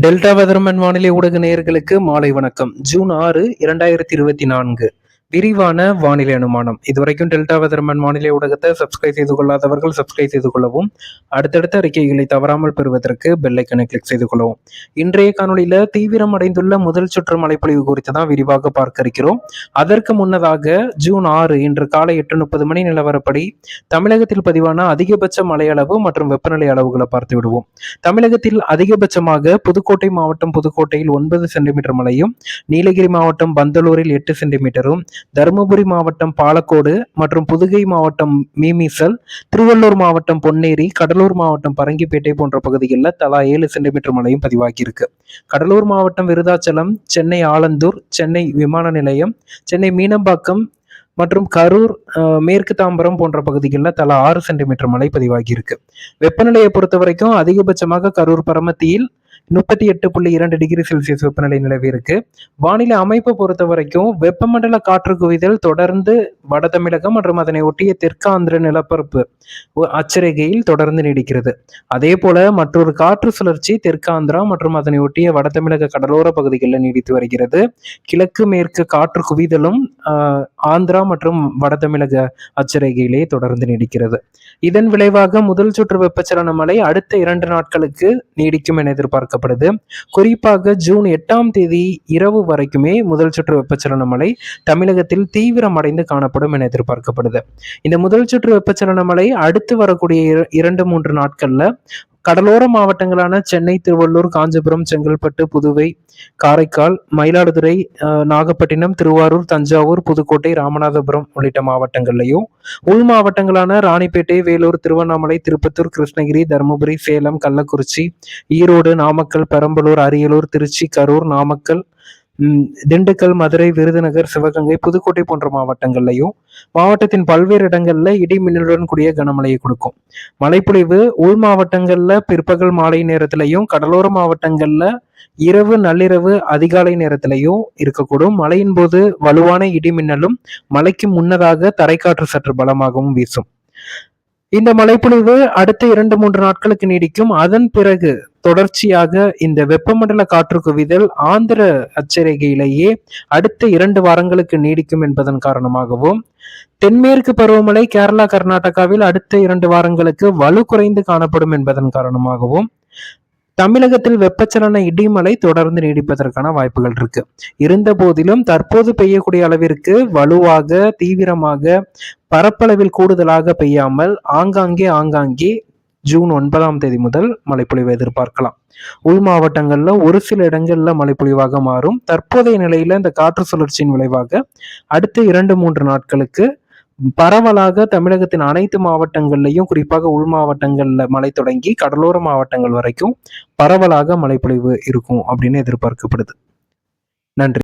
Delta weatherman வானிலை ஊடக நேயர்களுக்கு மாலை வணக்கம். ஜூன் ஆறு இரண்டாயிரத்தி இருபத்தி நான்கு. விரிவான வானிலை அனுமானம். இதுவரைக்கும் டெல்டா வெதர்மன் வானிலை ஊடகத்தை சப்ஸ்கிரைப் செய்து கொள்ளாதவர்கள் சப்ஸ்கிரைப் செய்து கொள்ளவும். அடுத்தடுத்த அறிக்கைகளை தவறாமல் பெறுவதற்கு பெல்லைக்கனை கிளிக் செய்து கொள்ளவும். இன்றைய காணொலியில் தீவிரம் அடைந்துள்ள முதல் சுற்று மழைப்பொழிவு குறித்து தான் விரிவாக பார்க்க இருக்கிறோம். அதற்கு முன்னதாக ஜூன் ஆறு இன்று காலை எட்டு முப்பது மணி நிலவரப்படி தமிழகத்தில் பதிவான அதிகபட்ச மழை அளவு மற்றும் வெப்பநிலை அளவுகளை பார்த்து விடுவோம். தமிழகத்தில் அதிகபட்சமாக புதுக்கோட்டை மாவட்டம் புதுக்கோட்டையில் ஒன்பது சென்டிமீட்டர் மழையும் நீலகிரி மாவட்டம் பந்தலூரில் எட்டு சென்டிமீட்டரும் தருமபுரி மாவட்டம் பாலக்கோடு மற்றும் புதுகை மாவட்டம் மீமிசல் திருவள்ளூர் மாவட்டம் பொன்னேரி கடலூர் மாவட்டம் பரங்கிப்பேட்டை போன்ற பகுதிகளில் தலா ஏழு சென்டிமீட்டர் மழையும் பதிவாகியிருக்கு. கடலூர் மாவட்டம் விருதாச்சலம் சென்னை ஆலந்தூர் சென்னை விமான நிலையம் சென்னை மீனம்பாக்கம் மற்றும் கரூர் மேற்கு தாம்பரம் போன்ற பகுதிகளில் தலா ஆறு சென்டிமீட்டர் மழை பதிவாகியிருக்கு. வெப்பநிலையை பொறுத்த வரைக்கும் அதிகபட்சமாக கரூர் பரமத்தியில் முப்பத்தி எட்டு புள்ளி இரண்டு டிகிரி செல்சியஸ் வெப்பநிலை நிலவி இருக்கு. வானிலை அமைப்பை பொறுத்த வரைக்கும் வெப்பமண்டல காற்று குவிதல் தொடர்ந்து வட தமிழகம் மற்றும் அதனை ஒட்டிய தெற்காந்திர நிலப்பரப்பு அச்சரிகையில் தொடர்ந்து நீடிக்கிறது. அதே போல மற்றொரு காற்று சுழற்சி தெற்காந்திரா மற்றும் அதனை ஒட்டிய வட தமிழக கடலோர பகுதிகளில் நீடித்து வருகிறது. கிழக்கு மேற்கு காற்று குவிதலும் ஆந்திரா மற்றும் வட தமிழக அச்சரேகையிலே தொடர்ந்து நீடிக்கிறது. இதன் விளைவாக முதல் சுற்று வெப்பச்சலன மழை அடுத்த இரண்டு நாட்களுக்கு நீடிக்கும் என எதிர்பார்க்கப்படுது. குறிப்பாக ஜூன் எட்டாம் தேதி இரவு வரைக்குமே முதல் சுற்று வெப்பச்சலன மழை தமிழகத்தில் தீவிரமடைந்து காணப்படும் என எதிர்பார்க்கப்படுது. இந்த முதல் சுற்று வெப்பச்சலன மழை அடுத்து வரக்கூடிய இரண்டு மூன்று நாட்கள்ல கடலோர மாவட்டங்களான சென்னை திருவள்ளூர் காஞ்சிபுரம் செங்கல்பட்டு புதுவை காரைக்கால் மயிலாடுதுறை நாகப்பட்டினம் திருவாரூர் தஞ்சாவூர் புதுக்கோட்டை ராமநாதபுரம் உள்ளிட்ட மாவட்டங்கள்லையும். உள் மாவட்டங்களான ராணிப்பேட்டை வேலூர் திருவண்ணாமலை திருப்பத்தூர் கிருஷ்ணகிரி தருமபுரி சேலம் கள்ளக்குறிச்சி ஈரோடு நாமக்கல் பெரம்பலூர் அரியலூர் திருச்சி கரூர் நாமக்கல் திண்டுக்கல் மதுரை விருதுநகர் சிவகங்கை புதுக்கோட்டை போன்ற மாவட்டங்கள்லையும் மாவட்டத்தின் பல்வேறு இடங்கள்ல இடி மின்னலுடன் கூடிய கனமழையை கொடுக்கும். மழைப்பொழிவு உள் மாவட்டங்கள்ல பிற்பகல் மாலை நேரத்திலையும் கடலோர மாவட்டங்கள்ல இரவு நள்ளிரவு அதிகாலை நேரத்திலையும் இருக்கக்கூடும். மழையின் போது வலுவான இடி மின்னலும் மழைக்கு முன்னதாக தரைக்காற்று சற்று பலமாகவும் வீசும். இந்த மழைப்பொழிவு அடுத்த இரண்டு மூன்று நாட்களுக்கு நீடிக்கும். அதன் பிறகு தொடர்ச்சியாக இந்த வெப்பமண்டல காற்று குவிதல் ஆந்திர அச்சரிகையிலேயே அடுத்த இரண்டு வாரங்களுக்கு நீடிக்கும் என்பதன் காரணமாகவும் தென்மேற்கு பருவமழை கேரளா கர்நாடகாவில் அடுத்த இரண்டு வாரங்களுக்கு வலு குறைந்து காணப்படும் என்பதன் காரணமாகவும் தமிழகத்தில் வெப்பச்சலன இடிமலை தொடர்ந்து நீடிப்பதற்கான வாய்ப்புகள் இருக்கு. இருந்த போதிலும் தற்போது பெய்யக்கூடிய அளவிற்கு வலுவாக தீவிரமாக பரப்பளவில் கூடுதலாக பெய்யாமல் ஆங்காங்கே ஆங்காங்கே ஜூன் ஒன்பதாம் தேதி முதல் மழைப்பொழிவை எதிர்பார்க்கலாம். உள் மாவட்டங்களில் ஒரு சில இடங்களில் மழைப்பொழிவாக மாறும். தற்போதைய நிலையில இந்த காற்று சுழற்சியின் விளைவாக அடுத்த இரண்டு மூன்று நாட்களுக்கு பரவலாக தமிழகத்தின் அனைத்து மாவட்டங்கள்லையும் குறிப்பாக உள் மாவட்டங்களில் மழை தொடங்கி கடலோர மாவட்டங்கள் வரைக்கும் பரவலாக மழைப்பொழிவு இருக்கும் அப்படின்னு எதிர்பார்க்கப்படுது. நன்றி.